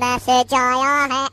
Message आया है आया है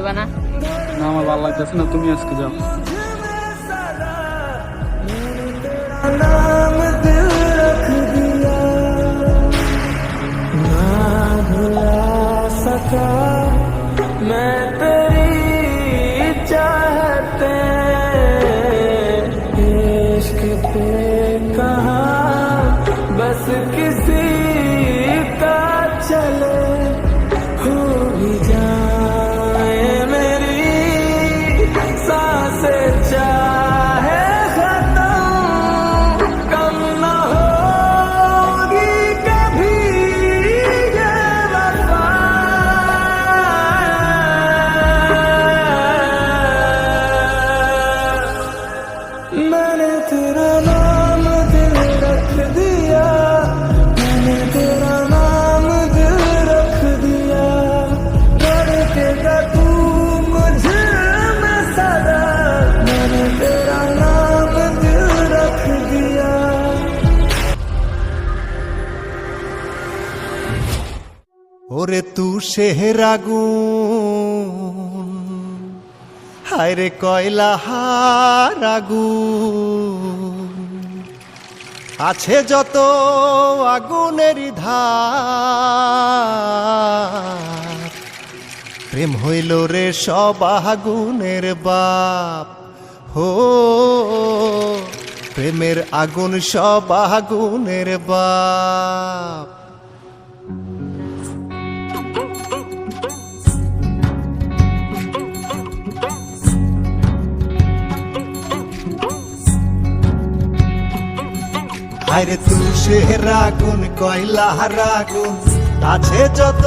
হাঁটতে যাবে না না আমার ভালো লাগতেছে না তুমি আজকে যাও मुझ में सदा मैंने ওরে তু সেহরাগুন। হায় রে কয়লা হারাগু আছে যত আগুনের ধার। প্রেম হইল রে সব আগুনের বাপ। হো, প্রেমের আগুন সব আগুনের বাপ। আরে তুষের আগুন কয়লা আগুন আছে যত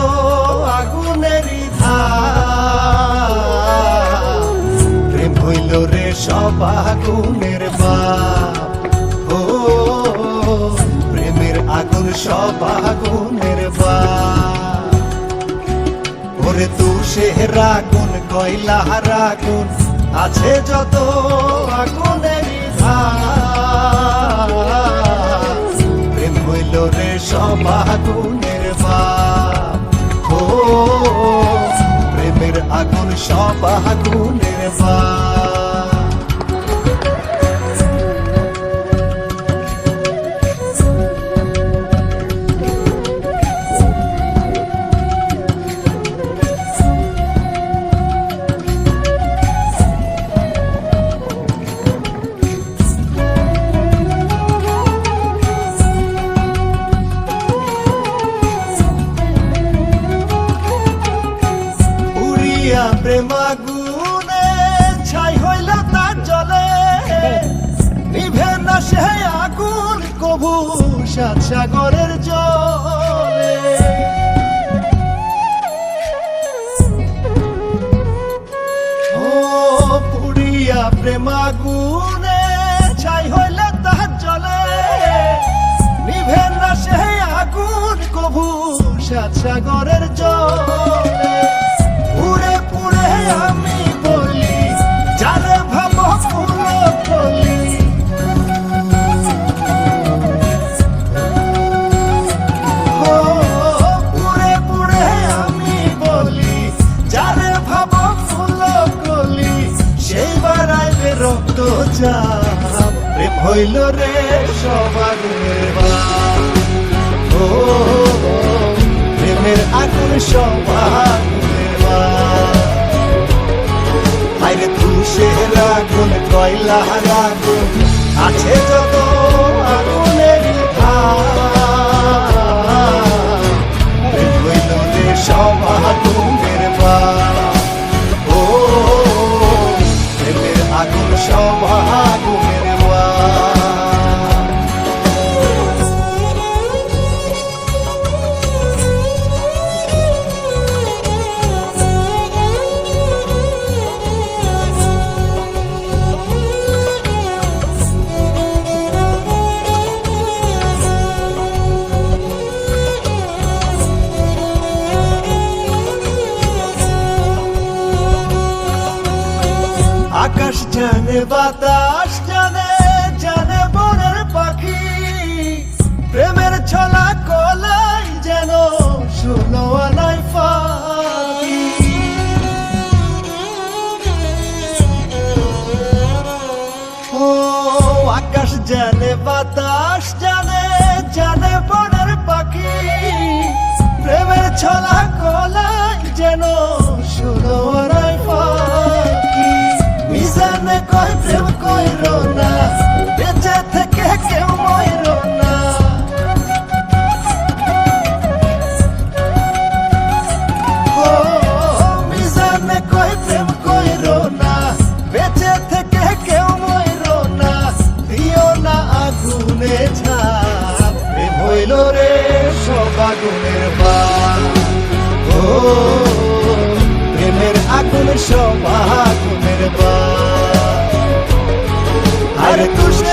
আগুনেরই প্রেম হইল রে সব আগুনের বাপ। ও, প্রেমের আগুন সব আগুনের বাপ। ওরে তুষের আগুন কয়লা আগুন আছে যত আগুনেরই ধার। আগুনের ও প্রেমের আগুন সব আগুনের বাপ প্রেমাগুনে ছাই হইল তার জলে। নিভে না সে আগুন, কবু সাত সাগরের জলে। ও পুড়িয়া প্রেমাগুনে ছাই হইল তার জলে। নিভে না সে আগুন, কবু সাত সাগরের জলে। আমি বলি যার ভাব বলি পুরে পুরে আমি বলি যার ভাব ফুল কলি সেইবার আইবে রক্ত যা প্রেম হইল রে সবার প্রেমের আগুন সবার আইরে তুষের কয়লা রাখুন আছে যত জানে বাতাস, জানে জানে বনের পাখি। প্রেমের ছলা কলাই যেন শুনো আলাই ও, আকাশ জানে বাতাস, জানে জানে বনের পাখি। প্রেমের ছলা কইরো না। বেঁচে থেকে কেউ মইরো না। ও, মিজানে কয় প্রেম কইরো না। বেঁচে থেকে কেউ মইরো না। দিও না আগুনে ঝাঁপ প্রেম হইল রে, সব আগুনের বাপ ও, প্রেমের আগুন সব আগুনের বাপ আর তুষেরা